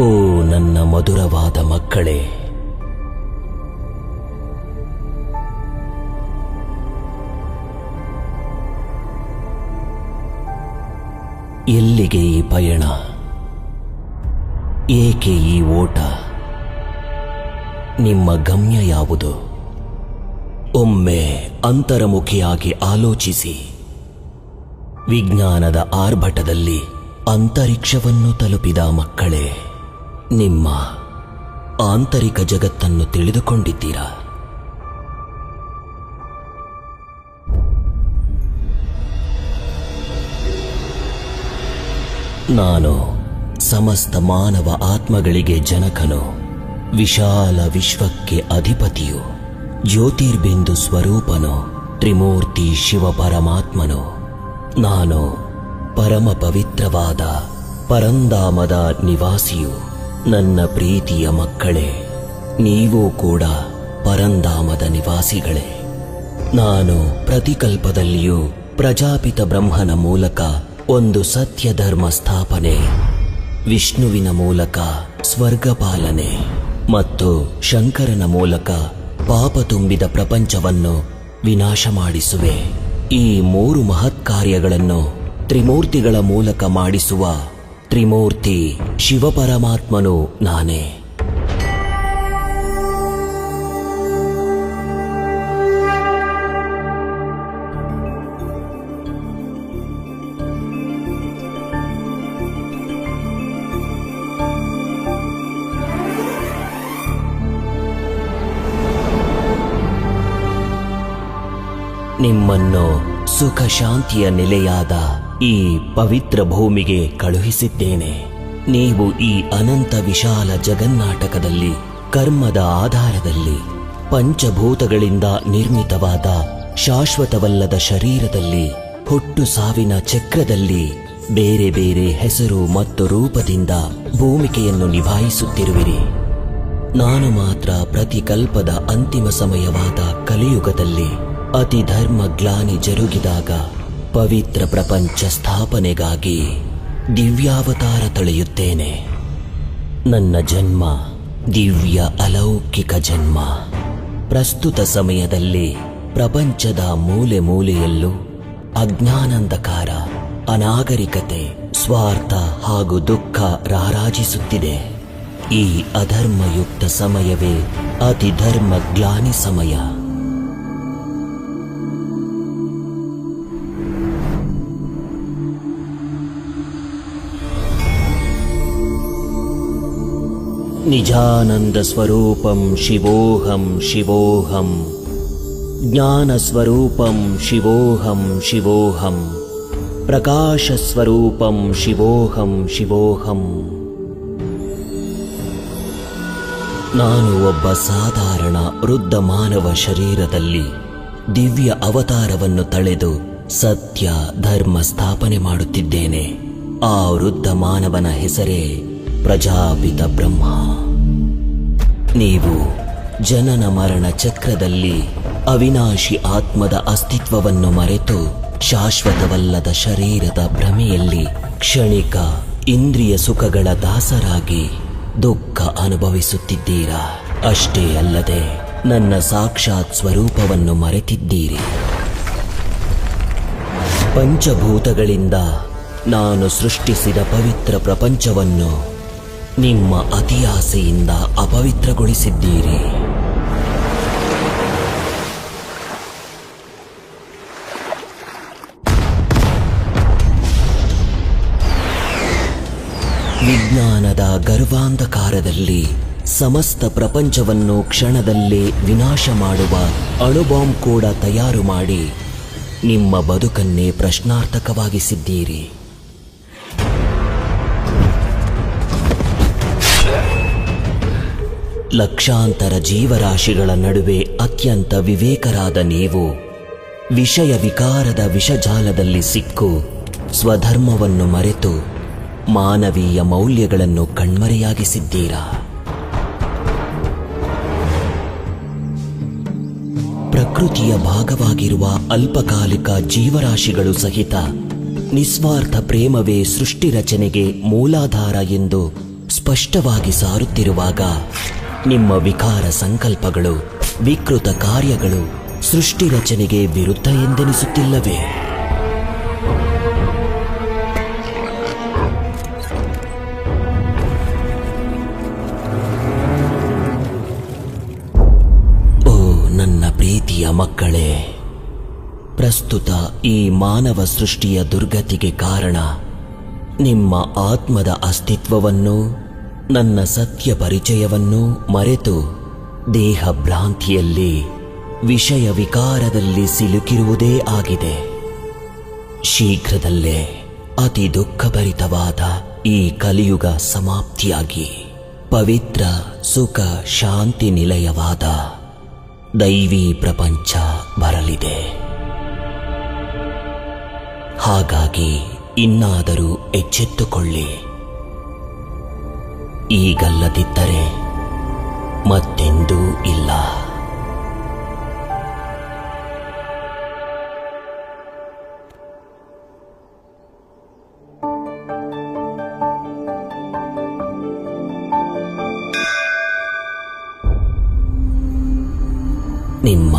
ಓ ನನ್ನ ಮಧುರವಾದ ಮಕ್ಕಳೇ. ಎಲ್ಲಿಗೆ ಈ ಪಯಣ? ಏಕೆ ಈ ಓಟ? ನಿಮ್ಮ ಗಮ್ಯ ಯಾವುದು? ಒಮ್ಮೆ ಅಂತರಮುಖಿಯಾಗಿ ಆಲೋಚಿಸಿ. ವಿಜ್ಞಾನದ ಆರ್ಭಟದಲ್ಲಿ ಅಂತರಿಕ್ಷವನ್ನು ತಲುಪಿದ ಮಕ್ಕಳೇ. ನಿಮ್ಮ ಆಂತರಿಕ ಜಗತ್ತನ್ನು ತಿಳಿದುಕೊಂಡಿದ್ದೀರಾ? ನಾನು ಸಮಸ್ತ ಮಾನವ ಆತ್ಮಗಳಿಗೆ ಜನಕನು, ವಿಶಾಲ ವಿಶ್ವಕ್ಕೆ ಅಧಿಪತಿಯು, ಜ್ಯೋತಿರ್ಬಿಂದು ಸ್ವರೂಪನು, ತ್ರಿಮೂರ್ತಿ ಶಿವ ಪರಮಾತ್ಮನು. ನಾನು ಪರಮ ಪವಿತ್ರವಾದ ಪರಂದಾಮದ ನಿವಾಸಿಯು. ನನ್ನ ಪ್ರೀತಿಯ ಮಕ್ಕಳೇ, ನೀವು ಕೂಡ ಪರಂಧಾಮದ ನಿವಾಸಿಗಳೇ. ನಾನು ಪ್ರತಿಕಲ್ಪದಲ್ಲಿಯೂ ಪ್ರಜಾಪಿತ ಬ್ರಹ್ಮನ ಮೂಲಕ ಒಂದು ಸತ್ಯ ಧರ್ಮ ಸ್ಥಾಪನೆ, ವಿಷ್ಣುವಿನ ಮೂಲಕ ಸ್ವರ್ಗ ಪಾಲನೆ ಮತ್ತು ಶಂಕರನ ಮೂಲಕ ಪಾಪ ತುಂಬಿದ ಪ್ರಪಂಚವನ್ನು ವಿನಾಶ ಮಾಡಿಸುವೆ. ಈ ಮೂರು ಮಹತ್ ಕಾರ್ಯಗಳನ್ನು ತ್ರಿಮೂರ್ತಿಗಳ ಮೂಲಕ ಮಾಡಿಸುವ ತ್ರಿಮೂರ್ತಿ ಶಿವಪರಮಾತ್ಮನು ನಾನೇ. ನಿಮ್ಮನ್ನು ಸುಖ ಶಾಂತಿಯ ನೆಲೆಯಾದ ಈ ಪವಿತ್ರ ಭೂಮಿಗೆ ಕಳುಹಿಸಿದ್ದೇನೆ. ನೀವು ಈ ಅನಂತ ವಿಶಾಲ ಜಗನ್ನಾಟಕದಲ್ಲಿ, ಕರ್ಮದ ಆಧಾರದಲ್ಲಿ, ಪಂಚಭೂತಗಳಿಂದ ನಿರ್ಮಿತವಾದ ಶಾಶ್ವತವಲ್ಲದ ಶರೀರದಲ್ಲಿ, ಹುಟ್ಟು ಸಾವಿನ ಚಕ್ರದಲ್ಲಿ ಬೇರೆ ಬೇರೆ ಹೆಸರು ಮತ್ತು ರೂಪದಿಂದ ಭೂಮಿಕೆಯನ್ನು ನಿಭಾಯಿಸುತ್ತಿರುವಿರಿ. ನಾನು ಮಾತ್ರ ಪ್ರತಿಕಲ್ಪದ ಅಂತಿಮ ಸಮಯವಾದ ಕಲಿಯುಗದಲ್ಲಿ ಅತಿ ಧರ್ಮ ಗ್ಲಾನಿ ಜರುಗಿದಾಗ ಪವಿತ್ರ ಪ್ರಪಂಚ ಸ್ಥಾಪನೆಗಾಗಿ ದಿವ್ಯಾವತಾರ ತಳೆಯುತ್ತೇನೆ. ನನ್ನ ಜನ್ಮ ದಿವ್ಯ ಅಲೌಕಿಕ ಜನ್ಮ. ಪ್ರಸ್ತುತ ಸಮಯದಲ್ಲಿ ಪ್ರಪಂಚದ ಮೂಲೆ ಮೂಲೆಯಲ್ಲೂ ಅಜ್ಞಾನಂಧಕಾರ, ಅನಾಗರಿಕತೆ, ಸ್ವಾರ್ಥ ಹಾಗೂ ದುಃಖ ರಾರಾಜಿಸುತ್ತಿದೆ. ಈ ಅಧರ್ಮಯುಕ್ತ ಸಮಯವೇ ಅತಿ ಧರ್ಮ ಗ್ಲಾನಿ ಸಮಯ. ನಿಜಾನಂದ ಸ್ವರೂಪಂ ಶಿವೋಹಂ ಶಿವೋಹಂ ಜ್ಞಾನ ಸ್ವರೂಪಂ ಶಿವೋಹಂ ಶಿವೋಹಂ ಪ್ರಕಾಶ ಸ್ವರೂಪಂ ಶಿವೋಹಂ ಶಿವೋಹಂ ನಾನು ಒಬ್ಬ ಸಾಧಾರಣ, ವೃದ್ಧ ಮಾನವ ಶರೀರದಲ್ಲಿ ದಿವ್ಯ ಅವತಾರವನ್ನು ತಳೆದು ಸತ್ಯ, ಧರ್ಮ ಸ್ಥಾಪನೆ ಮಾಡುತ್ತಿದ್ದೇನೆ. ಆ ವೃದ್ಧ ಮಾನವನ ಹೆಸರೇ ಪ್ರಜಾಪಿತ ಬ್ರಹ್ಮ. ನೀವು ಜನನ ಮರಣ ಚಕ್ರದಲ್ಲಿ ಅವಿನಾಶಿ ಆತ್ಮದ ಅಸ್ತಿತ್ವವನ್ನು ಮರೆತು ಶಾಶ್ವತವಲ್ಲದ ಶರೀರದ ಭ್ರಮೆಯಲ್ಲಿ ಕ್ಷಣಿಕ ಇಂದ್ರಿಯ ಸುಖಗಳ ದಾಸರಾಗಿ ದುಃಖ ಅನುಭವಿಸುತ್ತಿದ್ದೀರಾ? ಅಷ್ಟೇ ಅಲ್ಲದೆ ನನ್ನ ಸಾಕ್ಷಾತ್ ಸ್ವರೂಪವನ್ನು ಮರೆತಿದ್ದೀರಿ. ಪಂಚಭೂತಗಳಿಂದ ನಾನು ಸೃಷ್ಟಿಸಿದ ಪವಿತ್ರ ಪ್ರಪಂಚವನ್ನು ನಿಮ್ಮ ಅತಿಯಾಸೆಯಿಂದ ಅಪವಿತ್ರಗೊಳಿಸಿದ್ದೀರಿ. ವಿಜ್ಞಾನದ ಗರ್ವಾಂಧಕಾರದಲ್ಲಿ ಸಮಸ್ತ ಪ್ರಪಂಚವನ್ನು ಕ್ಷಣದಲ್ಲೇ ವಿನಾಶ ಮಾಡುವ ಅಣುಬಾಂಬ್ ಕೂಡ ತಯಾರು ಮಾಡಿ ನಿಮ್ಮ ಬದುಕನ್ನೇ ಪ್ರಶ್ನಾರ್ಥಕವಾಗಿಸಿದ್ದೀರಿ. ಲಕ್ಷಾಂತರ ಜೀವರಾಶಿಗಳ ನಡುವೆ ಅತ್ಯಂತ ವಿವೇಕರಾದ ನೀವು ವಿಷಯ ವಿಕಾರದ ವಿಷಜಾಲದಲ್ಲಿ ಸಿಕ್ಕು, ಸ್ವಧರ್ಮವನ್ನು ಮರೆತು ಮಾನವೀಯ ಮೌಲ್ಯಗಳನ್ನು ಕಣ್ಮರೆಯಾಗಿಸಿದ್ದೀರಾ? ಪ್ರಕೃತಿಯ ಭಾಗವಾಗಿರುವ ಅಲ್ಪಕಾಲಿಕ ಜೀವರಾಶಿಗಳು ಸಹಿತ ನಿಸ್ವಾರ್ಥ ಪ್ರೇಮವೇ ಸೃಷ್ಟಿ ರಚನೆಗೆ ಮೂಲಾಧಾರ ಎಂದು ಸ್ಪಷ್ಟವಾಗಿ ಸಾರುತ್ತಿರುವಾಗ ನಿಮ್ಮ ವಿಕಾರ ಸಂಕಲ್ಪಗಳು, ವಿಕೃತ ಕಾರ್ಯಗಳು ಸೃಷ್ಟಿ ರಚನೆಗೆ ವಿರುದ್ಧ ಎಂದೆನಿಸುತ್ತಿಲ್ಲವೇ? ಓ ನನ್ನ ಪ್ರೀತಿಯ ಮಕ್ಕಳೇ, ಪ್ರಸ್ತುತ ಈ ಮಾನವ ಸೃಷ್ಟಿಯ ದುರ್ಗತಿಗೆ ಕಾರಣ ನಿಮ್ಮ ಆತ್ಮದ ಅಸ್ತಿತ್ವವನ್ನು ನನ್ನ ಸತ್ಯ ಪರಿಚಯವನ್ನು ಮರೆತು ದೇಹ ಭ್ರಾಂತಿಯಲ್ಲಿ ವಿಷಯ ವಿಕಾರದಲ್ಲಿ ಸಿಲುಕಿರುವುದೇ ಆಗಿದೆ. ಶೀಘ್ರದಲ್ಲೇ ಅತಿ ದುಃಖಭರಿತವಾದ ಈ ಕಲಿಯುಗ ಸಮಾಪ್ತಿಯಾಗಿ. ಪವಿತ್ರ ಸುಖ ಶಾಂತಿ ನಿಲಯವಾದ ದೈವಿ ಪ್ರಪಂಚ ಬರಲಿದೆ. ಹಾಗಾಗಿ ಇನ್ನಾದರೂ ಎಚ್ಚೆತ್ತುಕೊಳ್ಳಿ. ಈಗಲ್ಲದಿದ್ದರೆ ಮತ್ತೆಂದೂ ಇಲ್ಲ. ನಿಮ್ಮ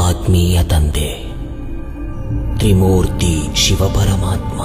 ಆತ್ಮೀಯ ತಂದೆ ತ್ರಿಮೂರ್ತಿ ಶಿವಪರಮಾತ್ಮ.